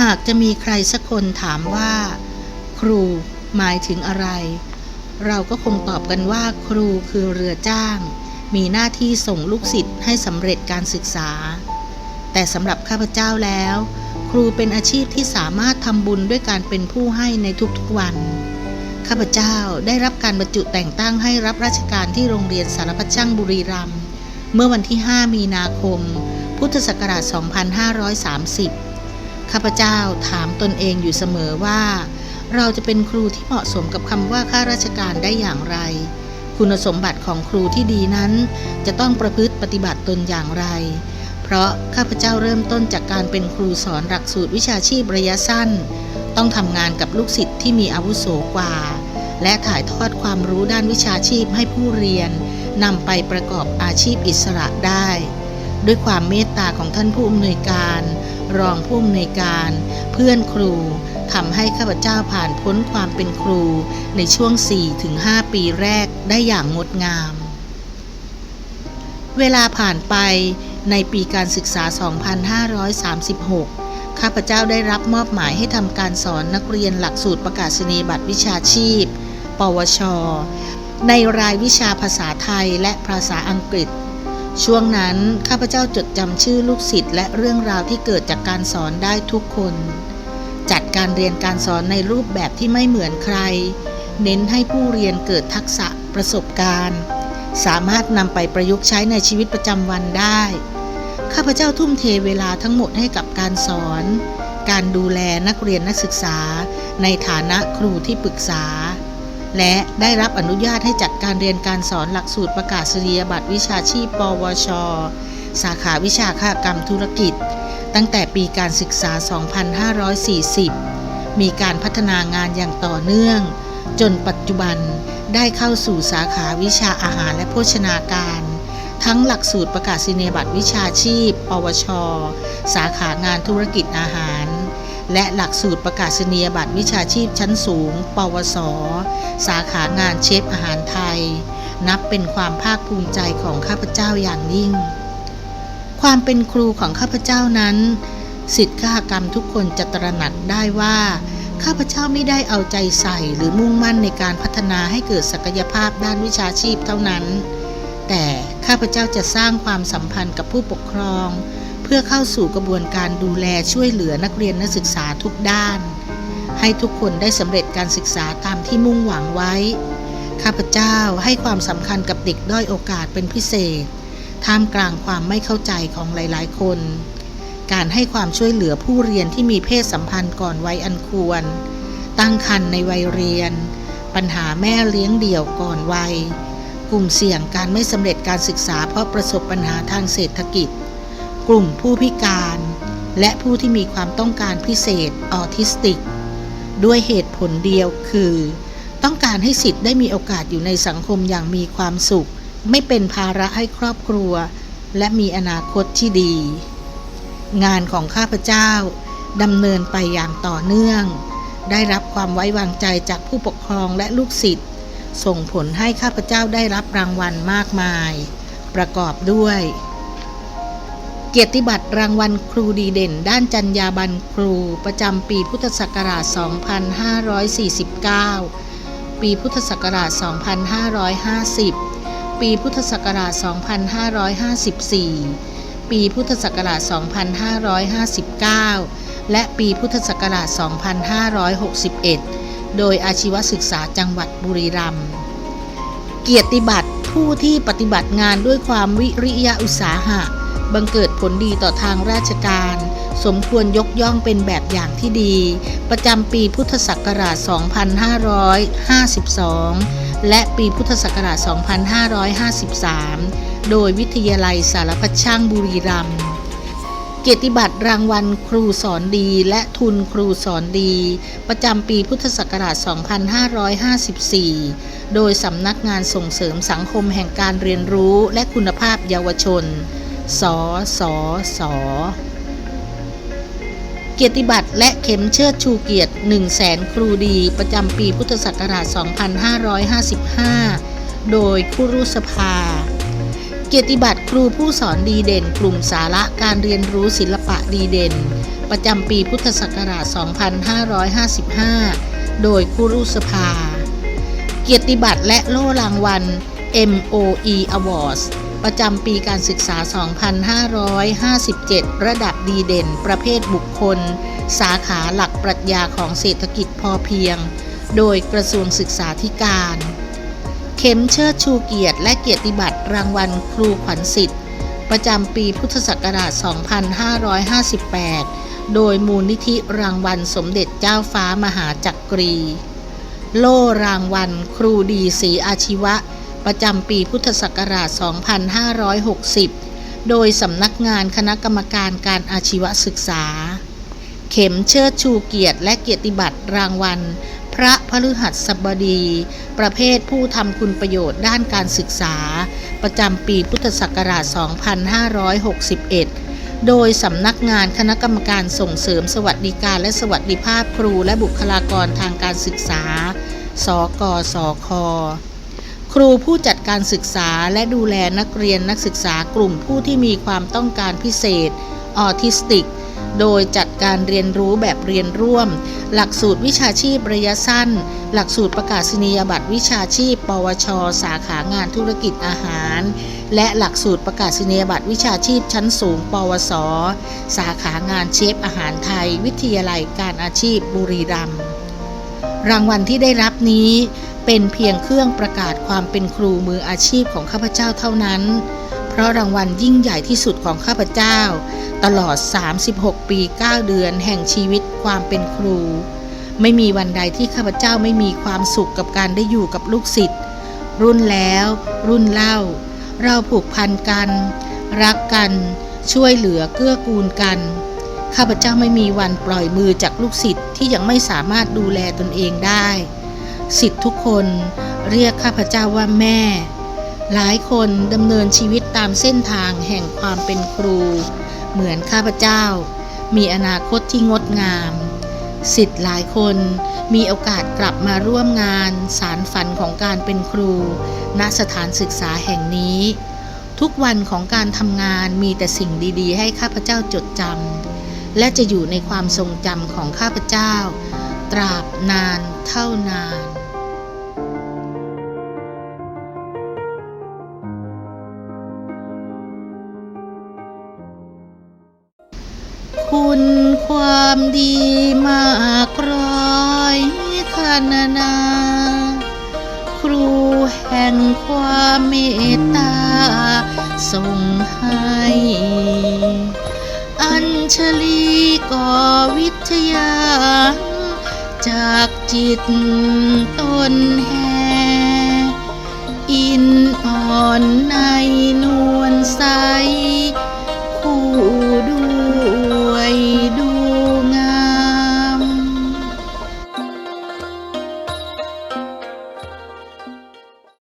หากจะมีใครสักคนถามว่า ครูหมายถึงอะไร เราก็คงตอบกันว่า ครูคือเรือจ้าง มีหน้าที่ส่งลูกศิษย์ให้สำเร็จการศึกษา แต่สำหรับข้าพเจ้าแล้ว ครูเป็นอาชีพที่สามารถทำบุญด้วยการเป็นผู้ให้ในทุกๆวันข้าพเจ้าได้รับการบรรจุแต่งตั้งให้รับราชการที่โรงเรียนสารพัดช่างบุรีรัมย์เมื่อวันที่ 5 มีนาคม พุทธศักราช 2530 ข้าพเจ้าถามตนเองอยู่เสมอว่า เราจะเป็นครูที่เหมาะสมกับคำว่าข้าราชการได้อย่างไร คุณสมบัติของครูที่ดีนั้น จะต้องประพฤติปฏิบัติตนอย่างไร เพราะข้าพเจ้าเริ่มต้นจากการเป็นครูสอนหลักสูตรวิชาชีพระยะสั้น ต้องทำงานกับลูกศิษย์ที่มีอาวุโสกว่า และถ่ายทอดความรู้ด้านวิชาชีพให้ผู้เรียนนำไปประกอบอาชีพอิสระได้ ด้วยความเมตตาของท่านผู้อำนวยการ รองผู้อำนวยการ เพื่อนครูทำให้ข้าพเจ้าผ่านพ้นความเป็นครูในช่วง 4-5 ปีแรกได้อย่างงดงาม เวลาผ่านไปในปีการศึกษา 2536ข้าพเจ้าได้รับมอบหมายให้ทำการสอนนักเรียนหลักสูตรประกาศนียบัตรวิชาชีพ ปวช ในรายวิชาภาษาไทยและภาษาอังกฤษ ช่วงนั้นข้าพเจ้าจดจำชื่อลูกศิษย์และเรื่องราวที่เกิดจากการสอนได้ทุกคน จัดการเรียนการสอนในรูปแบบที่ไม่เหมือนใคร เน้นให้ผู้เรียนเกิดทักษะประสบการณ์ สามารถนำไปประยุกต์ใช้ในชีวิตประจำวันได้ ข้าพเจ้าทุ่มเทเวลาทั้งหมดให้กับการสอน การดูแลนักเรียนนักศึกษา ในฐานะครูที่ปรึกษา และได้รับอนุญาตให้จัดการเรียนการสอนหลักสูตรประกาศนียบัตรวิชาชีพ ปวช สาขาวิชาคากรรมธุรกิจ ตั้งแต่ปีการศึกษา 2540 มีการพัฒนางานอย่างต่อเนื่อง จนปัจจุบันได้เข้าสู่สาขาวิชาอาหารและโภชนาการ ทั้งหลักสูตรประกาศนียบัตรวิชาชีพ ปวช สาขางานธุรกิจอาหาร และหลักสูตรประกาศนียบัตรวิชาชีพชั้นสูง ปวส สาขางานเชฟอาหารไทย นับเป็นความภาคภูมิใจของข้าพเจ้าอย่างยิ่ง ความเป็นครูของข้าพเจ้านั้น สิทธิข้ากรรมทุกคนจะตระหนักได้ว่า ข้าพเจ้าไม่ได้เอาใจใส่หรือมุ่งมั่นในการพัฒนาให้เกิดศักยภาพด้านวิชาชีพเท่านั้น แต่ข้าพเจ้าจะสร้างความสัมพันธ์กับผู้ปกครอง พื่อเข้าสู่กระบวนการดูแลช่วยเหลือนักเรียนนักศึกษาทุกด้าน ให้ทุกคนได้สำเร็จการศึกษาตามที่มุ่งหวังไว้ ข้าพเจ้าให้ความสำคัญกับเด็กด้อยโอกาสเป็นพิเศษ ท่ามกลางความไม่เข้าใจของหลาย ๆ คน การให้ความช่วยเหลือผู้เรียนที่มีเพศสัมพันธ์ก่อนวัยอันควร ตั้งครรภ์ในวัยเรียน ปัญหาแม่เลี้ยงเดี่ยวก่อนวัย กลุ่มเสี่ยงการไม่สำเร็จการศึกษาเพราะประสบปัญหาทางเศรษฐกิจ กลุ่มผู้พิการ และผู้ที่มีความต้องการพิเศษออทิสติก ด้วยเหตุผลเดียวคือ ต้องการให้สิทธิ์ได้มีโอกาสอยู่ในสังคมอย่างมีความสุข ไม่เป็นภาระให้ครอบครัว และมีอนาคตที่ดี งานของข้าพเจ้าดำเนินไปอย่างต่อเนื่อง ได้รับความไว้วางใจจากผู้ปกครองและลูกศิษย์ส่งผลให้ข้าพเจ้าได้รับรางวัลมากมาย ประกอบด้วย เกียรติบัตรรางวัลครูดีเด่น ด้านจรรยาบรรณครูประจำปีพุทธศักราช 2549 ปีพุทธศักราช 2550 ปีพุทธศักราช 2554 ปีพุทธศักราช 2559 และปีพุทธศักราช 2561 โดยอาชีวศึกษาจังหวัดบุรีรัมย์ เกียรติบัตรผู้ที่ปฏิบัติงานด้วยความวิริยะอุตสาหะ บังเกิดผลดีต่อทางราชการ สมควรยกย่องเป็นแบบอย่างที่ดี ประจำปีพุทธศักราช 2552 และปีพุทธศักราช 2553 โดยวิทยาลัยสารพัดช่างบุรีรัมย์เกียรติบัตรรางวัลครูสอนดีและทุนครูสอนดี ประจำปีพุทธศักราช 2554 โดยสำนักงานส่งเสริมสังคมแห่งการเรียนรู้และคุณภาพเยาวชน สอสอสอเกียรติบัตรและเข็มเชิดชูเกียรติ1 0 0 0 0แสนครูดีประจำปีพุทธศักราช 2555 โดยคุรุสภา เกียรติบัตรครูผู้สอนดีเด่น กลุ่มสาระการเรียนรู้ศิลปะดีเด่น ประจำปีพุทธศักราช 2555 โดยครูสภา เกียรติบัตรและโล่รางวัล MOE Awards ประจำปีการศึกษา 2557 ระดับดีเด่น ประเภทบุคคล สาขาหลักปรัชญาของเศรษฐกิจพอเพียง โดยกระทรวงศึกษาธิการ เข็มเชิดชูเกียรติและเกียรติบัตรรางวัลครูขวัญสิทธิ์ ประจำปีพุทธศักราช 2558 โดยมูลนิธิรางวัลสมเด็จเจ้าฟ้ามหาจักรี โล่รางวัล ครูดีศรีอาชีวะ ประจำปีพุทธศักราช 2560 โดยสำนักงานคณะกรรมการการอาชีวศึกษา เข็มเชิดชูเกียรติและเกียรติบัตรรางวัล พระพฤหัสบดี ประเภทผู้ทำคุณประโยชน์ด้านการศึกษา ประจำปีพุทธศักราช 2561โดยสำนักงานคณะกรรมการส่งเสริมสวัสดิการและสวัสดิภาพครูและบุคลากรทางการศึกษา สกสค ครูผู้จัดการศึกษาและดูแลนักเรียนนักศึกษากลุ่มผู้ที่มีความต้องการพิเศษ ออทิสติก โดยจัดการเรียนรู้แบบเรียนร่วม หลักสูตรวิชาชีพระยะสั้น หลักสูตรประกาศนียบัตรวิชาชีพ ปวช สาขางานธุรกิจอาหาร และหลักสูตรประกาศนียบัตรวิชาชีพชั้นสูง ปวส สาขางานเชฟอาหารไทย วิทยาลัยการอาชีพบุรีรัมย์รางวัลที่ได้รับนี้ เป็นเพียงเครื่องประกาศความเป็นครูมืออาชีพของข้าพเจ้าเท่านั้น เพราะรางวัลยิ่งใหญ่ที่สุดของข้าพเจ้า ตลอด 36 ปี 9 เดือนแห่งชีวิตความเป็นครู ไม่มีวันใดที่ข้าพเจ้าไม่มีความสุขกับการได้อยู่กับลูกศิษย์ รุ่นแล้ว รุ่นเล่า เราผูกพันกัน รักกัน ช่วยเหลือเกื้อกูลกันข้าพเจ้าไม่มีวันปล่อยมือจากลูกศิษย์ที่ยังไม่สามารถดูแลตนเองได้ ศิษย์ทุกคนเรียกข้าพเจ้าว่าแม่ หลายคนดำเนินชีวิตตามเส้นทางแห่งความเป็นครู เหมือนข้าพเจ้า มีอนาคตที่งดงาม สิทธิ์หลายคนมีโอกาสกลับมาร่วมงานสารฝันของการเป็นครู ณสถานศึกษาแห่งนี้ ทุกวันของการทำงานมีแต่สิ่งดีๆ ให้ข้าพเจ้าจดจำและจะอยู่ในความทรงจำของข้าพเจ้า ตราบนานเท่านาน ความดีมากร้อยคันนา ครูแห่งความเมตตาส่งให้ อัญชลีก่อวิทยา จากจิตตน